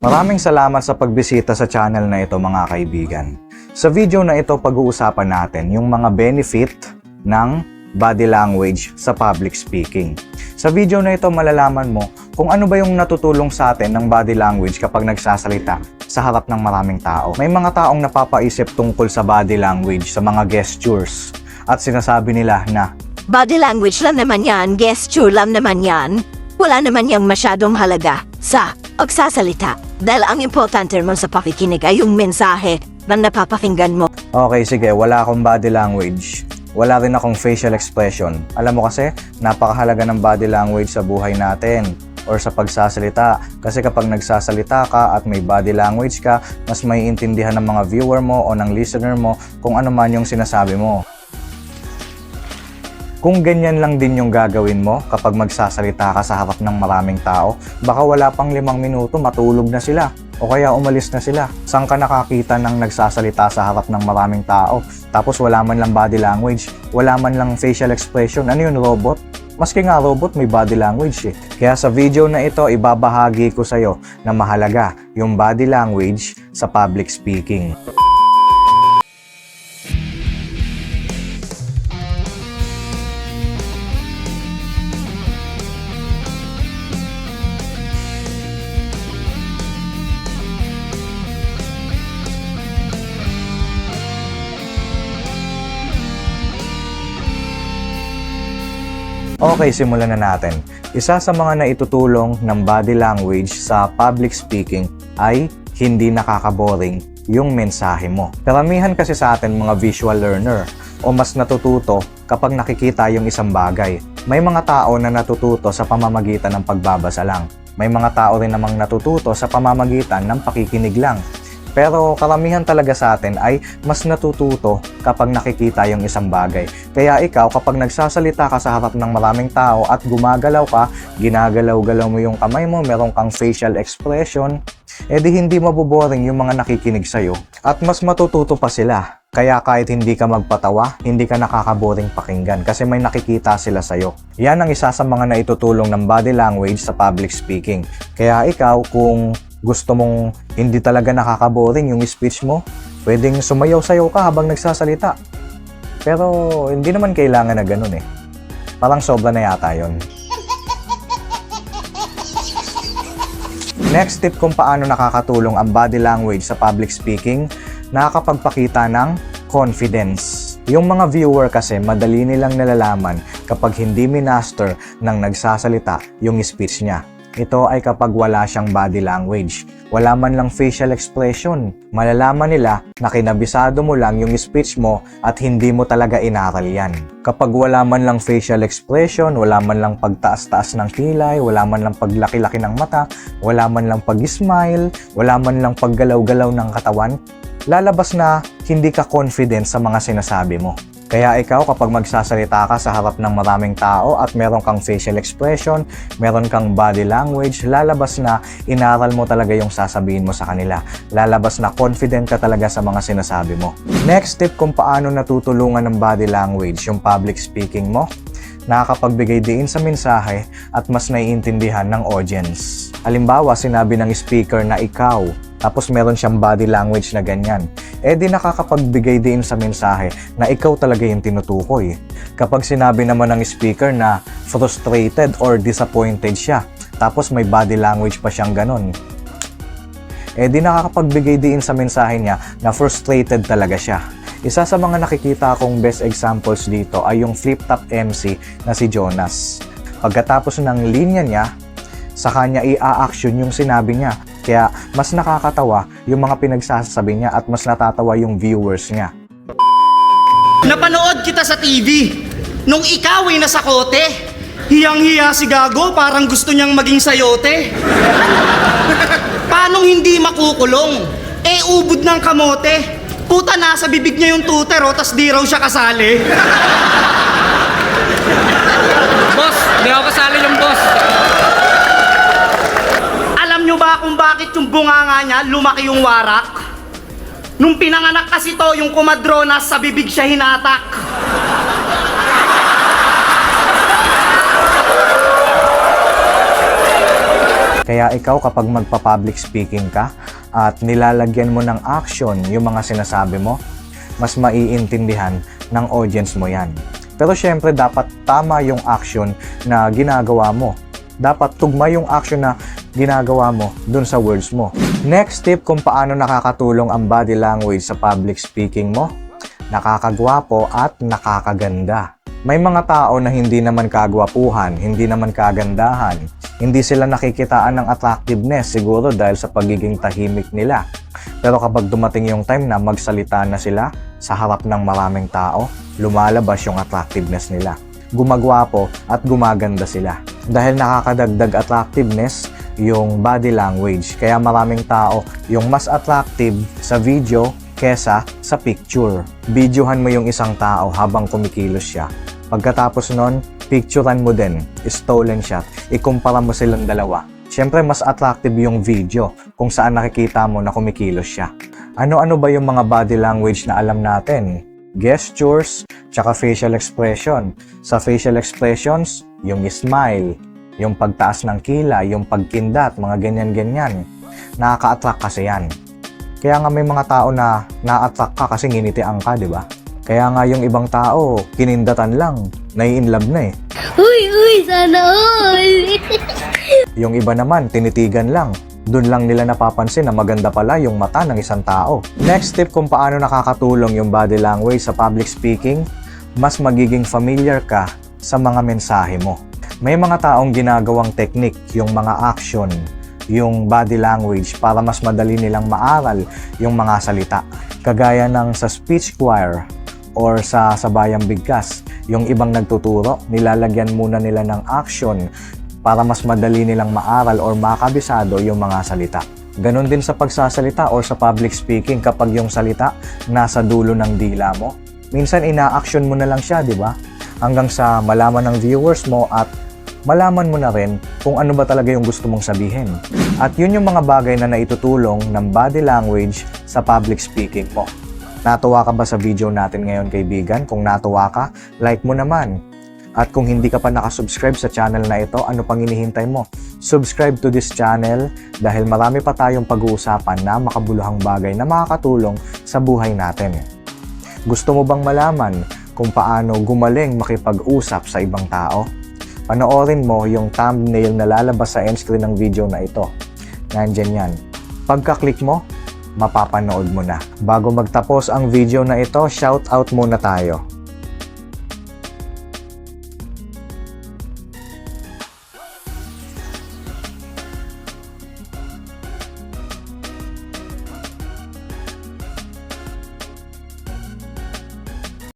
Maraming salamat sa pagbisita sa channel na ito mga kaibigan. Sa video na ito pag-uusapan natin yung mga benefit ng body language sa public speaking. Sa video na ito malalaman mo kung ano ba yung natutulong sa atin ng body language kapag nagsasalita sa harap ng maraming tao. May mga taong napapaisip tungkol sa body language sa mga gestures at sinasabi nila na Body language lang naman yan, gesture lang naman yan. Wala naman yang masyadong halaga sa pagsasalita. Dahil ang importante mo sa pakikinig ay yung mensahe na napapakinggan mo. Okay, sige, wala akong body language. Wala rin akong facial expression. Alam mo kasi, napakahalaga ng body language sa buhay natin or sa pagsasalita. Kasi kapag nagsasalita ka at may body language ka, mas may intindihan ng mga viewer mo o ng listener mo kung ano man yung sinasabi mo. Kung ganyan lang din yung gagawin mo kapag magsasalita ka sa harap ng maraming tao, baka wala pang limang minuto matulog na sila o kaya umalis na sila. Saan ka nakakita ng nagsasalita sa harap ng maraming tao tapos wala man lang body language, wala man lang facial expression, ano yun robot? Maski nga robot may body language eh. Kaya sa video na ito, ibabahagi ko sa'yo na mahalaga yung body language sa public speaking. Okay, simulan na natin. Isa sa mga naitutulong ng body language sa public speaking ay hindi nakakaboring yung mensahe mo. Karamihan kasi sa atin mga visual learner o mas natututo kapag nakikita yung isang bagay. May mga tao na natututo sa pamamagitan ng pagbabasa lang. May mga tao rin namang natututo sa pamamagitan ng pakikinig lang. Pero karamihan talaga sa atin ay mas natututo kapag nakikita yung isang bagay. Kaya ikaw kapag nagsasalita ka sa harap ng maraming tao at gumagalaw ka, ginagalaw-galaw mo yung kamay mo, meron kang facial expression, edi hindi maboboring yung mga nakikinig sa'yo at mas matututo pa sila. Kaya kahit hindi ka magpatawa, hindi ka nakakaboring pakinggan kasi may nakikita sila sa'yo. Yan ang isa sa mga naitutulong ng body language sa public speaking. Kaya ikaw kung gusto mong hindi talaga nakakaboring yung speech mo, pwedeng sumayaw-sayaw ka habang nagsasalita. Pero hindi naman kailangan na ganun eh. Parang sobra na yata yon. Next tip kung paano nakakatulong ang body language sa public speaking, nakakapagpakita ng confidence. Yung mga viewer kasi madali nilang nalalaman kapag hindi minaster ng nagsasalita yung speech niya. Ito ay kapag wala siyang body language. Wala man lang facial expression. Malalaman nila na kinabisado mo lang yung speech mo at hindi mo talaga inaral yan. Kapag wala man lang facial expression, wala man lang pagtaas-taas ng kilay, wala man lang paglaki-laki ng mata, wala man lang pag-smile, wala man lang paggalaw-galaw ng katawan, lalabas na hindi ka confident sa mga sinasabi mo. Kaya ikaw kapag magsasalita ka sa harap ng maraming tao at meron kang facial expression, meron kang body language, lalabas na inaral mo talaga yung sasabihin mo sa kanila. Lalabas na confident ka talaga sa mga sinasabi mo. Next tip kung paano natutulungan ng body language yung public speaking mo, nakakapagbigay diin sa mensahe at mas naiintindihan ng audience. Halimbawa, sinabi ng speaker na ikaw, tapos meron siyang body language na ganyan, eh di nakakapagbigay din sa mensahe na ikaw talaga yung tinutukoy. Kapag sinabi naman ng speaker na frustrated or disappointed siya, tapos may body language pa siyang ganon, eh di nakakapagbigay din sa mensahe niya na frustrated talaga siya. Isa sa mga nakikita kong best examples dito ay yung flip-top MC na si Jonas. Pagkatapos ng linya niya, sa kanya i-action yung sinabi niya. Kaya mas nakakatawa yung mga pinagsasabi niya at mas natatawa yung viewers niya. Napanood kita sa TV. Nung ikaw ay nasa kote, hiyang-hiya si Gago, parang gusto niyang maging sayote. Paanong hindi makukulong? Eh, ubod ng kamote. Puta, nasa bibig niya yung tuter, oh, tas di raw siya kasali. Boss, hindi ako kasali yung boss. Alam niyo ba kung bakit yung bunganga niya lumaki yung warak? Nung pinanganak kasi to, yung kumadronas sa bibig siya hinatak. Kaya ikaw kapag magpa-public speaking ka at nilalagyan mo ng action yung mga sinasabi mo, mas maiintindihan ng audience mo yan. Pero syempre dapat tama yung action na ginagawa mo. Dapat tugma yung action na ginagawa mo dun sa words mo. Next tip kung paano nakakatulong ang body language sa public speaking mo, nakakagwapo at nakakaganda. May mga tao na hindi naman kagwapuhan, hindi naman kagandahan, hindi sila nakikitaan ng attractiveness siguro dahil sa pagiging tahimik nila. Pero kapag dumating yung time na magsalita na sila sa harap ng maraming tao, lumalabas yung attractiveness nila. Gumagwapo at gumaganda sila. Dahil nakakadagdag attractiveness yung body language. Kaya maraming tao yung mas attractive sa video kesa sa picture. Videohan mo yung isang tao habang kumikilos siya. Pagkatapos nun, picturean mo din, stolen shot, ikumpara mo silang dalawa. Siyempre, mas attractive yung video kung saan nakikita mo na kumikilos siya. Ano-ano ba yung mga body language na alam natin? Gestures, tsaka facial expression. Sa facial expressions, yung smile, yung pagtaas ng kila, yung pagkindat, mga ganyan-ganyan. Nakaka-attract kasi yan. Kaya nga may mga tao na na-attract ka kasi nginitian ka, di ba? Kaya nga yung ibang tao, kinindatan lang, nai-inlove na eh. Uy, uy, sana all! Yung iba naman, tinitigan lang. Doon lang nila napapansin na maganda pala yung mata ng isang tao. Next tip kung paano nakakatulong yung body language sa public speaking, mas magiging familiar ka sa mga mensahe mo. May mga taong ginagawang technique, yung mga action, yung body language para mas madali nilang maaral yung mga salita. Kagaya ng sa speech choir or sa sabayang bigkas, yung ibang nagtuturo, nilalagyan muna nila ng action para mas madali nilang maaral or makabisado yung mga salita. Ganon din sa pagsasalita or sa public speaking kapag yung salita nasa dulo ng dila mo. Minsan ina-action mo na lang siya, di ba? Hanggang sa malaman ng viewers mo at malaman mo na rin kung ano ba talaga yung gusto mong sabihin. At yun yung mga bagay na naitutulong ng body language sa public speaking mo. Natuwa ka ba sa video natin ngayon kaibigan? Kung natuwa ka, like mo naman. At kung hindi ka pa nakasubscribe sa channel na ito, ano pang hinihintay mo? Subscribe to this channel dahil marami pa tayong pag-uusapan na makabuluhang bagay na makakatulong sa buhay natin. Gusto mo bang malaman kung paano gumaling makipag-usap sa ibang tao? Panoorin mo yung thumbnail na lalabas sa end screen ng video na ito. Nandyan yan. Pagka-click mo, mapapanood mo na. Bago magtapos ang video na ito, shout out muna tayo.